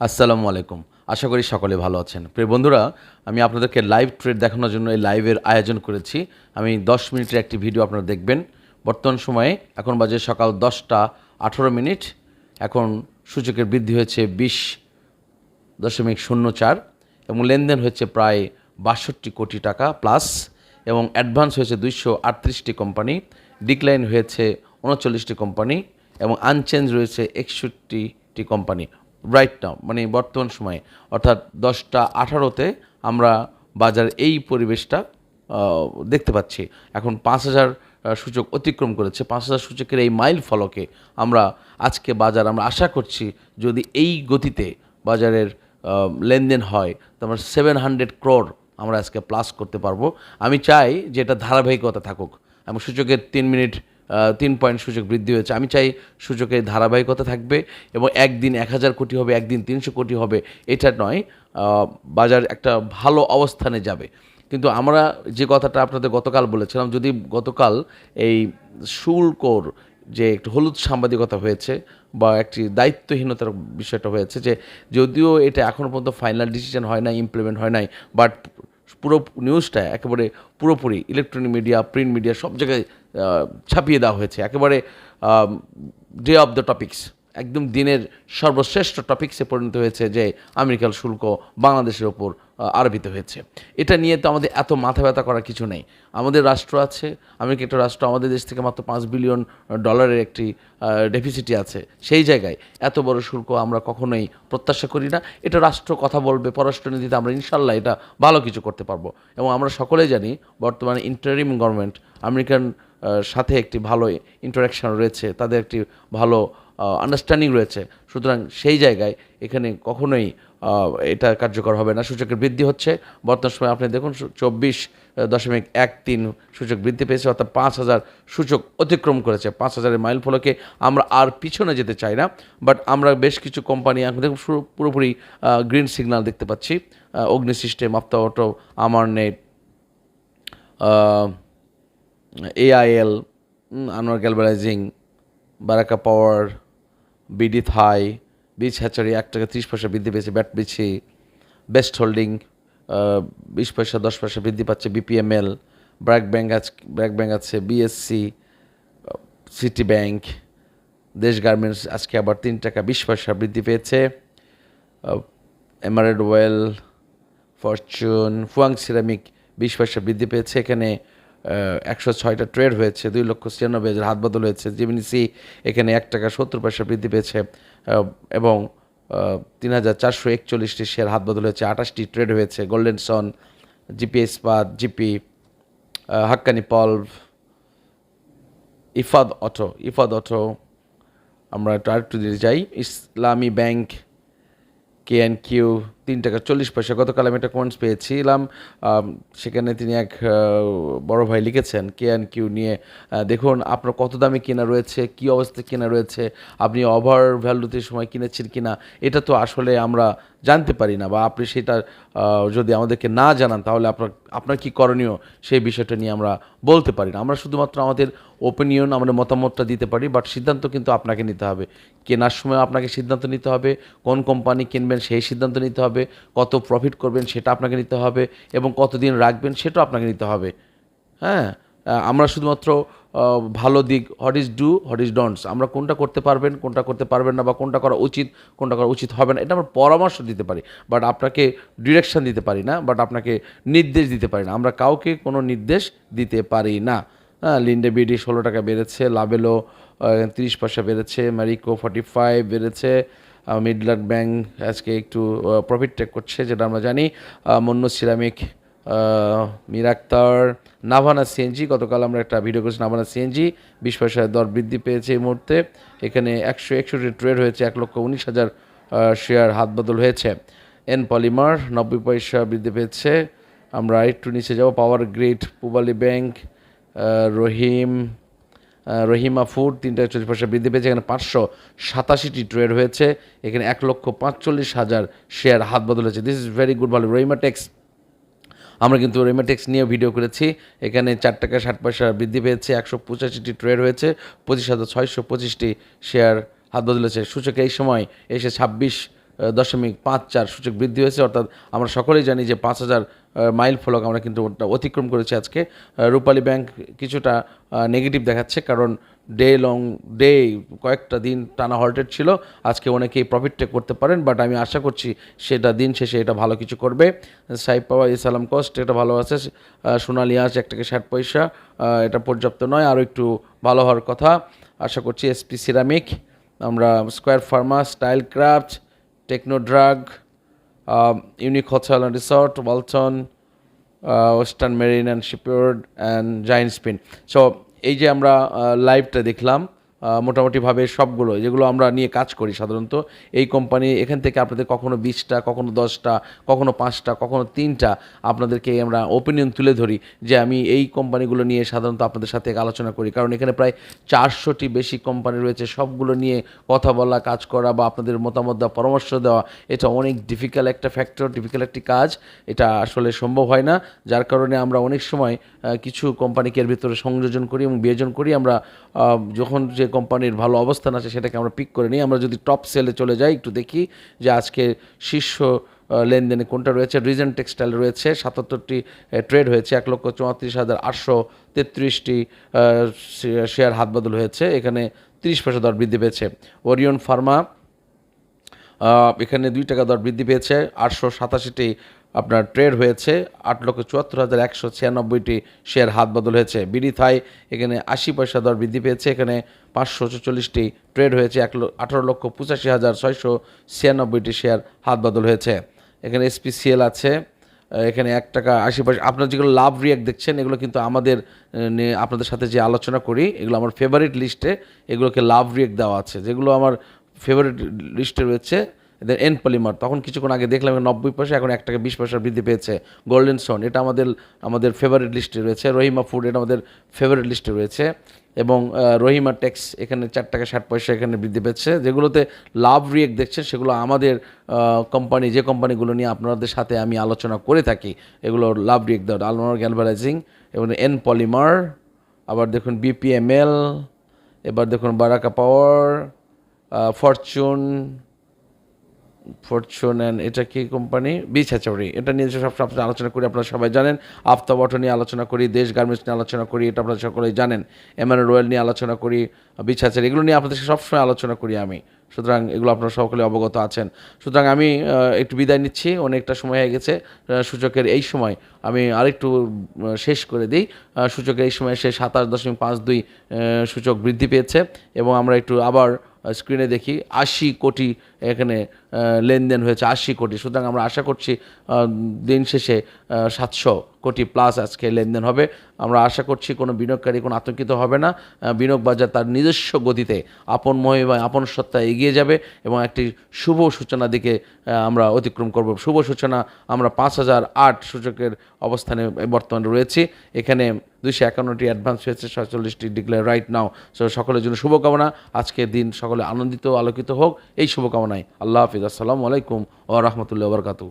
আসসালামু আলাইকুম। আশা করি সকলে ভালো আছেন। প্রিয় বন্ধুরা, আমি আপনাদেরকে লাইভ ট্রেড দেখানোর জন্য এই লাইভের আয়োজন করেছি। আমি দশ মিনিটের একটি ভিডিও আপনারা দেখবেন। বর্তমান সময়ে এখন বাজে সকাল দশটা আঠেরো মিনিট। এখন সূচকের বৃদ্ধি হয়েছে বিশ দশমিক শূন্য চার এবং লেনদেন হয়েছে প্রায় বাষট্টি কোটি টাকা প্লাস এবং অ্যাডভান্স হয়েছে দুইশো আটত্রিশটি কোম্পানি ডিক্লাইন হয়েছে উনচল্লিশটি কোম্পানি এবং আনচেঞ্জ রয়েছে একষট্টিটি কোম্পানি রাইট নাও মানে বর্তমান সময়ে, অর্থাৎ দশটা আঠারোতে আমরা বাজার এই পরিবেশটা দেখতে পাচ্ছি। এখন পাঁচ হাজার সূচক অতিক্রম করেছে। পাঁচ হাজার সূচকের এই মাইল ফলকে আমরা আজকে বাজার আমরা আশা করছি যদি এই গতিতে বাজারের লেনদেন হয়, তো আমরা সেভেন হান্ড্রেড ক্রোর আমরা আজকে প্লাস করতে পারব। আমি চাই যে এটা ধারাবাহিকতা থাকুক এবং সূচকের তিন মিনিট তিন পয়েন্ট সূচক বৃদ্ধি হয়েছে। আমি চাই সূচকের ধারাবাহিকতা থাকবে এবং একদিন এক হাজার কোটি হবে, একদিন তিনশো কোটি হবে, এটা নয়। বাজার একটা ভালো অবস্থানে যাবে। কিন্তু আমরা যে কথাটা আপনাদের গতকাল বলেছিলাম, যদি গতকাল এই শুল্কর যে একটু হলুদ সাংবাদিকতা হয়েছে বা একটি দায়িত্বহীনতার বিষয়টা হয়েছে যে যদিও এটা এখনও পর্যন্ত ফাইনাল ডিসিশন হয় নাই ইমপ্লিমেন্ট হয় নাই বাট পুরো নিউজটা একেবারে পুরোপুরি ইলেকট্রনিক মিডিয়া প্রিন্ট মিডিয়া সব জায়গায় ছাপিয়ে দেওয়া হয়েছে। একেবারে ডে অফ দ্য টপিকস একদম দিনের সর্বশ্রেষ্ঠ টপিক্সে পরিণত হয়েছে যে আমেরিকার শুল্ক বাংলাদেশের ওপর আরোপিত হয়েছে। এটা নিয়ে তো আমাদের এত মাথা ব্যথা করার কিছু নেই। আমাদের রাষ্ট্র আছে, আমেরিকা একটা রাষ্ট্র, আমাদের দেশ থেকে মাত্র পাঁচ বিলিয়ন ডলারের একটি ডেফিসিটি আছে। সেই জায়গায় এত বড় শুল্ক আমরা কখনোই প্রত্যাশা করি না। এটা রাষ্ট্র কথা বলবে পররাষ্ট্রনীতিতে আমরা ইনশাল্লাহ এটা ভালো কিছু করতে পারব। এবং আমরা সকলেই জানি, বর্তমানে ইন্টারিম গভর্নমেন্ট আমেরিকান সাথে একটি ভালো ইন্টারাকশন রয়েছে, তাদের একটি ভালো আন্ডারস্ট্যান্ডিং রয়েছে। সুতরাং সেই জায়গায় এখানে কখনোই এটা কার্যকর হবে না। সূচকের বৃদ্ধি হচ্ছে। বর্তমান সময় আপনি দেখুন চব্বিশ দশমিক এক তিন সূচক বৃদ্ধি পেয়েছে, অর্থাৎ পাঁচ হাজার সূচক অতিক্রম করেছে। পাঁচ হাজারের মাইল ফলকে আমরা আর পিছনে যেতে চাই না বাট আমরা বেশ কিছু কোম্পানি এখন দেখুন পুরোপুরি গ্রিন সিগন্যাল দেখতে পাচ্ছি। অগ্নি সিস্টেম আফতা অটো, আমার net AIL Anwar galvanizing Baraka power BD Thai beach hatchery এক টাকা ত্রিশ পয়সা বৃদ্ধি পেয়েছে ব্যাট বিছি বেস্ট হোল্ডিং বিশ পয়সা দশ পয়সা বৃদ্ধি পাচ্ছে বিপিএমএল ব্র্যাক ব্যাংক আছে ব্র্যাক ব্যাংক আছে BSC city bank Desh garments আজকে আবার তিন টাকা বিশ পয়সা বৃদ্ধি পেয়েছে emerald oil fortune Fuwang ceramic বিশ পয়সা বৃদ্ধি পেয়েছে, এখানে একশো ছয়টা ট্রেড হয়েছে, দুই লক্ষ ছিয়ানব্বই হাজার হাত বদল হয়েছে জিমিনিসি এখানে এক টাকা সত্তর পয়সা বৃদ্ধি পেয়েছে এবং তিন হাজার চারশো একচল্লিশটি শেয়ার হাত বদল হয়েছে, আঠাশটি ট্রেড হয়েছে golden son GP Ispat GP Haqqani পলভ Ifad auto Ifad auto আমরা একটু আরেকটু চাই ইসলামী ব্যাংক কে এন কিউ তিন টাকা চল্লিশ পয়সা। গতকাল আমি একটা কমেন্টস পেয়েছিলাম সেখানে তিনি এক বড় ভাই লিখেছেন, কে এন কিউ নিয়ে দেখুন, আপনার কত দামে কেনা রয়েছে, কি অবস্থায় কেনা রয়েছে, আপনি ওভার ভ্যালুতে সময় কিনেছেন কিনা, এটা তো আসলে আমরা জানতে পারি না বা আপনি সেটা যদি আমাদেরকে না জানান, তাহলে আপনার আপনার কী করণীয়, সেই বিষয়টা নিয়ে আমরা বলতে পারি না। আমরা শুধুমাত্র আমাদের ওপিনিয়ন আমাদের মতামতটা দিতে পারি বাট সিদ্ধান্ত কিন্তু আপনাকে নিতে হবে। কেনার সময় আপনাকে সিদ্ধান্ত নিতে হবে, কোন কোম্পানি কিনবেন সেই সিদ্ধান্ত নিতে হবে কত প্রফিট করবেন সেটা আপনাকে নিতে হবে এবং কতদিন রাখবেন সেটাও আপনাকে নিতে হবে। হ্যাঁ আমরা শুধুমাত্র ভালো দিক what is do what is don'ts আমরা কোনটা করতে পারবেন, কোনটা করতে পারবেন না বা কোনটা করা উচিত, কোনটা করা উচিত হবে না, এটা আমরা পরামর্শ দিতে পারি। বাট আপনাকে ডিরেকশন দিতে পারি না বাট আপনাকে নির্দেশ দিতে পারি না। আমরা কাউকে কোনো নির্দেশ দিতে পারি না। হ্যাঁ লিন্ডে বিডি ষোলো টাকা বেড়েছে লাভেলো তিরিশ পয়সা বেড়েছে ম্যারিকো ফর্টি ফাইভ বেড়েছে মিডলার ব্যাংক আজকে একটু প্রফিট টেক করছে, যেটা আমরা জানি মন্নু সিরামিক মির আক্তার, নাভানা সিএনজি, গতকাল আমরা একটা ভিডিও করেছি, নাভানা সিএনজি, বিশ পয়সায় দর বৃদ্ধি পেয়েছে এই মুহূর্তে। এখানে একশো একষট্টি ট্রেড হয়েছে, এক লক্ষ উনিশ হাজার শেয়ার হাত বদল হয়েছে। এন পলিমার নব্বই পয়সা বৃদ্ধি পেয়েছে। আমরা একটু নিচে যাব power grid Pubali bank Rahim Rahima food তিনটা চল্লিশ পয়সা বৃদ্ধি পেয়েছে। এখানে পাঁচশো সাতাশিটি ট্রেড হয়েছে। এখানে এক লক্ষ পাঁচচল্লিশ হাজার শেয়ার হাত বদল হয়েছে। দিস ইজ ভেরি গুড ভালো রহিমা টেক্স, আমরা কিন্তু রেমেটেক্স নিয়ে ভিডিও করেছি। এখানে চার টাকা ষাট পয়সা বৃদ্ধি পেয়েছে। একশো পঁচাশিটি ট্রেড হয়েছে। পঁচিশ হাজার ছয়শো পঁচিশটি শেয়ার হাত বদলেছে সূচক এই সময় এসে ছাব্বিশ দশমিক পাঁচ চার সূচক বৃদ্ধি হয়েছে। অর্থাৎ আমরা সকলেই জানি যে পাঁচ হাজার মাইল ফলক আমরা কিন্তু অতিক্রম করেছি আজকে। রূপালী ব্যাংক কিছুটা নেগেটিভ দেখাচ্ছে কারণ ডে লং ডে কয়েকটা দিন টানা হল্টেড ছিল। আজকে অনেকেই প্রফিটটা করতে পারেন বাট আমি আশা করছি সেটা দিন শেষে এটা ভালো কিছু করবে। সাইপ পাওয়া ইসালাম কস্ট এটা ভালো আছে। সোনালি আঁচ এক থেকে ষাট পয়সা। এটা পর্যাপ্ত নয়, আরও একটু ভালো হওয়ার কথা। আশা করছি এসপি সিরামিক আমরা square pharma style craft techno drug unique hotel and resort Walton western marine and shipyard and giant spin so এই যে আমরা লাইভটা দেখলাম আহ, মোটামুটিভাবে সবগুলো, যেগুলো আমরা নিয়ে কাজ করি সাধারণত, এই কোম্পানি, এখান থেকে আপনাদের কখনো বিশটা, কখনো দশটা, কখনো পাঁচটা, কখনো তিনটা, আপনাদেরকে আমরা ওপিনিয়ন তুলে ধরি যে আমি এই কোম্পানিগুলো নিয়ে সাধারণত আপনাদের সাথে আলোচনা করি। কারণ এখানে প্রায় চারশোটি বেশি কোম্পানি রয়েছে, সবগুলো নিয়ে কথা বলা, কাজ করা বা আপনাদের মতামত দেওয়া, পরামর্শ দেওয়া, এটা অনেক ডিফিকাল্ট একটা ফ্যাক্টর ডিফিকাল্ট একটি কাজ। এটা আসলে সম্ভব হয় না। যার কারণে আমরা অনেক সময় কিছু কোম্পানিকে এর ভিতরে সংযোজন করি এবং বিয়োজন করি। আমরা যখন যে কোম্পানির ভালো অবস্থান আছে সেটাকে আমরা পিক করে নিই। আমরা যদি টপ সেলে চলে যাই, একটু দেখি যে আজকে শীর্ষ লেনদেনে কোনটা রয়েছে। রিজেন্ট টেক্সটাইল রয়েছে, সাতাত্তরটি ট্রেড হয়েছে। এক লক্ষ চৌত্রিশ হাজার আটশো তেত্রিশটি শেয়ার হাত বদল হয়েছে। এখানে তিরিশ পয়সা দর বৃদ্ধি পেয়েছে। ওরিয়ন ফার্মা এখানে দুই টাকা দর বৃদ্ধি পেয়েছে। আটশো সাতাশিটি আপনার ট্রেড হয়েছে আট লক্ষ চুয়াত্তর হাজার একশো ছিয়ানব্বইটি শেয়ার হাত বদল হয়েছে। বিডি থাই এখানে আশি পয়সা দর বৃদ্ধি পেয়েছে। এখানে পাঁচশো ছেচল্লিশটি ট্রেড হয়েছে এক আঠারো লক্ষ পঁচাশি হাজার ছয়শো ছিয়ানব্বইটি শেয়ার হাত বদল হয়েছে। এখানে এসপিসিএল আছে। এখানে এক টাকা আশি পয়সা আপনার যেগুলো লাভ রিয়াক্ট দেখছেন, এগুলো কিন্তু আমাদের আপনাদের সাথে যে আলোচনা করি, এগুলো আমার ফেভারিট লিস্টে এগুলোকে লাভ রিয়াক্ট দেওয়া আছে। যেগুলো আমার ফেভারিট লিস্টে রয়েছে এদের এন পলিমার তখন কিছুক্ষণ আগে দেখলাম নব্বই পয়সা, এখন এক টাকা বিশ পয়সা বৃদ্ধি পেয়েছে। গোল্ডেন সোন এটা আমাদের আমাদের ফেভারিট লিস্টে রয়েছে। রহিমা ফুড এটা আমাদের ফেভারিট লিস্টে রয়েছে। এবং রহিমা ট্যাক্স এখানে চার টাকা ষাট পয়সা এখানে বৃদ্ধি পেয়েছে। যেগুলোতে লাভ রিয়েক দেখছেন সেগুলো আমাদের কোম্পানি যে কোম্পানিগুলো নিয়ে আপনাদের সাথে আমি আলোচনা করে থাকি এগুলো লাভ রিয়েক দেওয়া আলমার গ্যালভারাইজিং এবং এন পলিমার আবার দেখুন বিপিএমএল এবার দেখুন Baraka power Fortune Fortune and এটা কি কোম্পানি বিছাচৌরি এটা নিয়ে সব সবসময় আলোচনা করি, আপনারা সবাই জানেন। আফতাব অটো নিয়ে আলোচনা করি দেশ গার্মেন্টস নিয়ে আলোচনা করি, এটা আপনারা সকলেই জানেন। এমআর রয়েল নিয়ে আলোচনা করি বিছাচারি এগুলো নিয়ে আপনাদের সবসময় আলোচনা করি আমি। সুতরাং এগুলো আপনারা সকলে অবগত আছেন। সুতরাং আমি একটু বিদায় নিচ্ছি, অনেকটা সময় হয়ে গেছে সূচকের এই সময়। আমি আরেকটু শেষ করে দিই। সূচকের এই সময় সে সাতাশ দশমিক পাঁচ দুই সূচক বৃদ্ধি পেয়েছে এবং আমরা একটু আবার স্ক্রিনে দেখি, আশি কোটি এখানে লেনদেন হয়েছে আশি কোটি। সুতরাং আমরা আশা করছি দিন শেষে সাতশো কোটি প্লাস আজকে লেনদেন হবে। আমরা আশা করছি কোনো বিনিয়োগকারী কোনো আতঙ্কিত হবে না। বিনিয়োগ বাজার তার নিজস্ব গতিতে আপন মহিমায় আপন সত্তা এগিয়ে যাবে এবং একটি শুভ সূচনা দিকে আমরা অতিক্রম করব। শুভ সূচনা আমরা পাঁচ হাজার আট সূচকের অবস্থানে বর্তমানে রয়েছি। এখানে দুইশো একান্নটি অ্যাডভান্স হয়েছে সাতচল্লিশটি ডিক্লেয়ার রাইট নাও সকলের জন্য শুভকামনা। আজকের দিন সকলে আনন্দিত, আলোকিত হোক। এই শুভকামনায় আল্লাহ আসসালামু আলাইকুম ও রহমতুল্লাহ বরকাতু